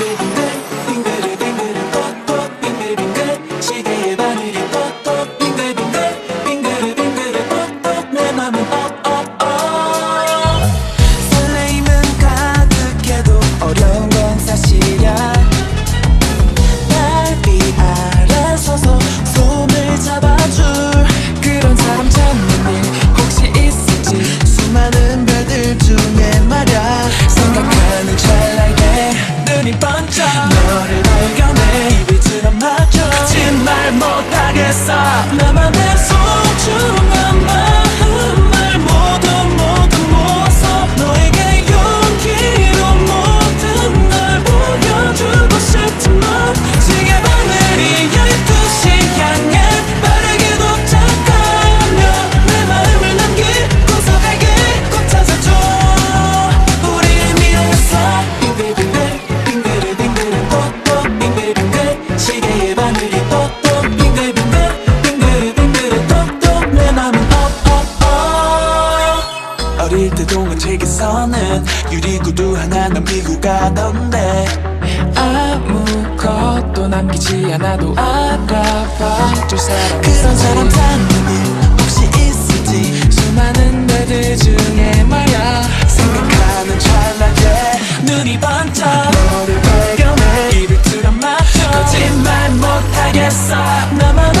Müzik 어릴 때 동화책에서는 유리구두 하나 넘기고 가던데. 아무것도 남기지 않아도 알아봐. 줄 사람 그런 사람 찾는 일 혹시 있을지. 수많은 배들 중에 말야. 생각하는 찰나에 눈이 번쩍 너를 발견해 입을 틀어 맞춰. 거짓말 못하겠어. 나만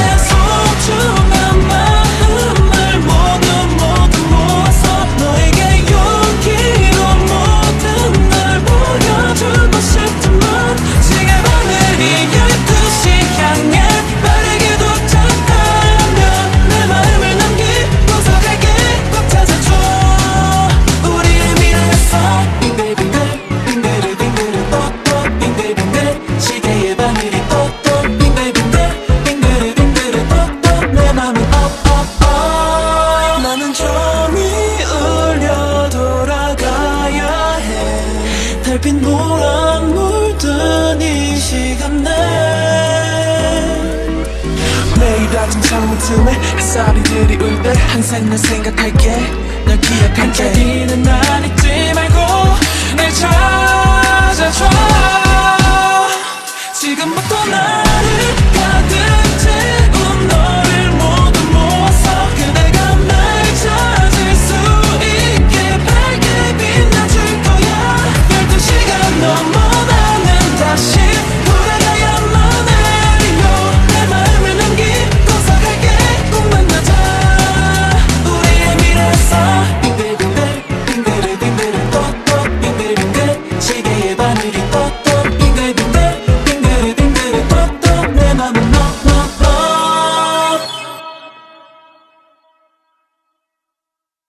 창문 틈에 햇살이 들이울 때 항상 널 생각할게 널 기억할게. 한참 뒤는 난 잊지 말고